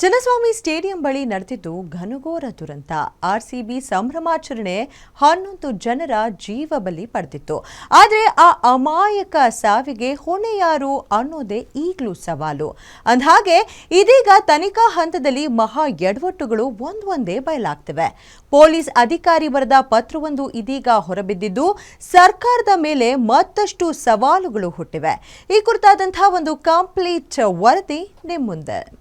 Chinnaswamy stadium ಬಳಿ ನಡೆದಿದ್ದು ಘನಘೋರ ದುರಂತ. ಆರ್ಸಿಬಿ ಸಂಭ್ರಮಾಚರಣೆ ಹನ್ನೊಂದು ಜನರ ಜೀವ ಬಲಿ ಪಡೆದಿತ್ತು. ಆದರೆ ಆ ಅಮಾಯಕ ಸಾವಿಗೆ ಹೊಣೆ ಯಾರು ಅನ್ನೋದೇ ಈಗಲೂ ಸವಾಲು. ಅಂದಹಾಗೆ, ಇದೀಗ ತನಿಖಾ ಹಂತದಲ್ಲಿ ಮಹಾ ಎಡವಟ್ಟುಗಳು ಒಂದೊಂದೇ ಬಯಲಾಗ್ತಿವೆ. ಪೊಲೀಸ್ ಅಧಿಕಾರಿ ಬರೆದ ಪತ್ರವೊಂದು ಇದೀಗ ಹೊರಬಿದ್ದಿದ್ದು, ಸರ್ಕಾರದ ಮೇಲೆ ಮತ್ತಷ್ಟು ಸವಾಲುಗಳು ಹುಟ್ಟಿವೆ. ಈ ಕುರಿತಾದಂತಹ ಒಂದು ಕಂಪ್ಲೀಟ್ ವರದಿ ನಿಮ್ಮ ಮುಂದೆ.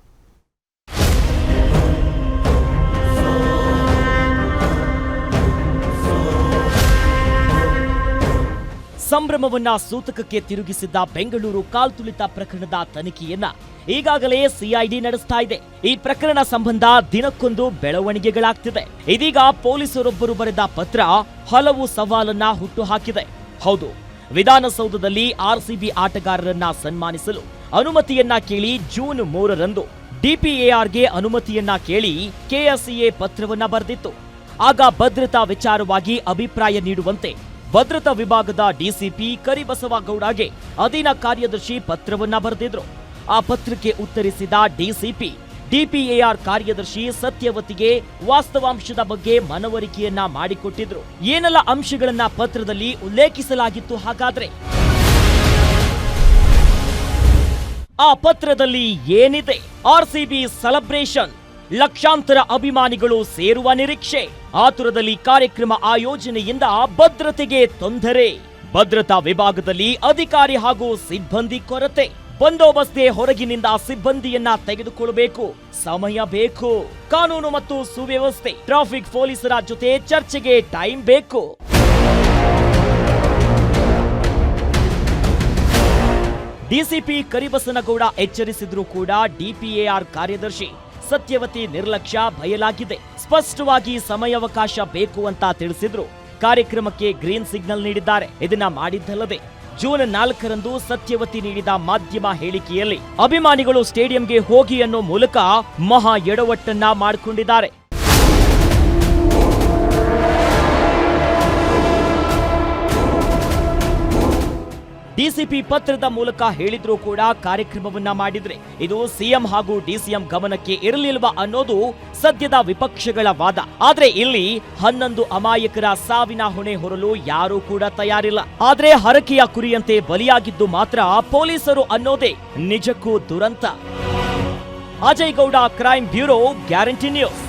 ಸಂಭ್ರಮವನ್ನ ಸೂತಕಕ್ಕೆ ತಿರುಗಿಸಿದ್ದ ಬೆಂಗಳೂರು ಕಾಲ್ತುಳಿತ ಪ್ರಕರಣದ ತನಿಖೆಯನ್ನ ಈಗಾಗಲೇ ಸಿಐಡಿ ನಡೆಸ್ತಾ ಇದೆ. ಈ ಪ್ರಕರಣ ಸಂಬಂಧ ದಿನಕ್ಕೊಂದು ಬೆಳವಣಿಗೆಗಳಾಗ್ತಿದೆ. ಇದೀಗ ಪೊಲೀಸರೊಬ್ಬರು ಬರೆದ ಪತ್ರ ಹಲವು ಸವಾಲನ್ನ ಹುಟ್ಟು ಹಾಕಿದೆ ಹೌದು, ವಿಧಾನಸೌಧದಲ್ಲಿ ಆರ್ಸಿಬಿ ಆಟಗಾರರನ್ನ ಸನ್ಮಾನಿಸಲು ಅನುಮತಿಯನ್ನ ಕೇಳಿ ಜೂನ್ ಮೂರರಂದು ಡಿಪಿಎಆರ್ಗೆ ಅನುಮತಿಯನ್ನ ಕೇಳಿ ಕೆಎಸ್ಸಿಎ ಪತ್ರವನ್ನ ಬರೆದಿತ್ತು. ಆಗ ಭದ್ರತಾ ವಿಚಾರವಾಗಿ ಅಭಿಪ್ರಾಯ ನೀಡುವಂತೆ ಭದ್ರತಾ ವಿಭಾಗದ ಡಿಸಿಪಿ ಕರಿಬಸವಗೌಡಗೆ ಅಧೀನ ಕಾರ್ಯದರ್ಶಿ ಪತ್ರವನ್ನ ಬರೆದಿದ್ರು. ಆ ಪತ್ರಕ್ಕೆ ಉತ್ತರಿಸಿದ ಡಿಸಿಪಿ, ಡಿಪಿಎಆರ್ ಕಾರ್ಯದರ್ಶಿ ಸತ್ಯವತಿಗೆ ವಾಸ್ತವಾಂಶದ ಬಗ್ಗೆ ಮನವರಿಕೆಯನ್ನ ಮಾಡಿಕೊಟ್ಟಿದ್ರು. ಏನೆಲ್ಲ ಅಂಶಗಳನ್ನ ಪತ್ರದಲ್ಲಿ ಉಲ್ಲೇಖಿಸಲಾಗಿತ್ತು ಹಾಗಾದ್ರೆ? ಆ ಪತ್ರದಲ್ಲಿ ಏನಿದೆ? ಆರ್ಸಿಬಿ ಸೆಲೆಬ್ರೇಷನ್ ಲಕ್ಷಾಂತರ ಅಭಿಮಾನಿಗಳು ಸೇರುವ ನಿರೀಕ್ಷೆ. ಆತುರದಲ್ಲಿ ಕಾರ್ಯಕ್ರಮ ಆಯೋಜನೆಯಿಂದ ಭದ್ರತೆಗೆ ತೊಂದರೆ. ಭದ್ರತಾ ವಿಭಾಗದಲ್ಲಿ ಅಧಿಕಾರಿ ಹಾಗೂ ಸಿಬ್ಬಂದಿ ಕೊರತೆ. ಬಂದೋಬಸ್ತೆ ಹೊರಗಿನಿಂದ ಸಿಬ್ಬಂದಿಯನ್ನ ತೆಗೆದುಕೊಳ್ಳಬೇಕು. ಸಮಯ ಬೇಕು. ಕಾನೂನು ಮತ್ತು ಸುವ್ಯವಸ್ಥೆ. ಟ್ರಾಫಿಕ್ ಪೊಲೀಸರ ಜೊತೆ ಚರ್ಚೆಗೆ ಟೈಮ್ ಬೇಕು. ಡಿಸಿಪಿ ಕರಿಬಸನಗೌಡ ಎಚ್ಚರಿಸಿದ್ರು ಕೂಡ ಡಿಪಿಎಆರ್ ಕಾರ್ಯದರ್ಶಿ ಸತ್ಯವತಿ ನಿರ್ಲಕ್ಷ್ಯ ಬಯಲಾಗಿದೆ. ಸ್ಪಷ್ಟವಾಗಿ ಸಮಯಾವಕಾಶ ಬೇಕು ಅಂತ ತಿಳಿಸಿದ್ರು. ಕಾರ್ಯಕ್ರಮಕ್ಕೆ ಗ್ರೀನ್ ಸಿಗ್ನಲ್ ನೀಡಿದ್ದಾರೆ. ಇದನ್ನ ಮಾಡಿದ್ದಲ್ಲದೆ, ಜೂನ್ ನಾಲ್ಕರಂದು ಸತ್ಯವತಿ ನೀಡಿದ ಮಾಧ್ಯಮ ಹೇಳಿಕೆಯಲ್ಲಿ ಅಭಿಮಾನಿಗಳು ಸ್ಟೇಡಿಯಂಗೆ ಹೋಗಿ ಅನ್ನೋ ಮೂಲಕ ಮಹಾ ಎಡವಟ್ಟನ್ನ ಮಾಡಿಕೊಂಡಿದ್ದಾರೆ. ಡಿಸಿಪಿ ಪತ್ರದ ಮೂಲಕ ಹೇಳಿದ್ರೂ ಕೂಡ ಕಾರ್ಯಕ್ರಮವನ್ನ ಮಾಡಿದ್ರೆ ಇದು ಸಿಎಂ ಹಾಗೂ ಡಿಸಿಎಂ ಗಮನಕ್ಕೆ ಇರಲಿಲ್ವ ಅನ್ನೋದು ಸದ್ಯದ ವಿಪಕ್ಷಗಳ ವಾದ. ಆದ್ರೆ ಇಲ್ಲಿ ಹನ್ನೊಂದು ಅಮಾಯಕರ ಸಾವಿನ ಹೊಣೆ ಹೊರಲು ಯಾರೂ ಕೂಡ ತಯಾರಿಲ್ಲ. ಆದ್ರೆ ಹರಕೆಯ ಕುರಿಯಂತೆ ಬಲಿಯಾಗಿದ್ದು ಮಾತ್ರ ಪೊಲೀಸರು ಅನ್ನೋದೇ ನಿಜಕ್ಕೂ ದುರಂತ. Ajay Gowda, crime bureau, guarantee news.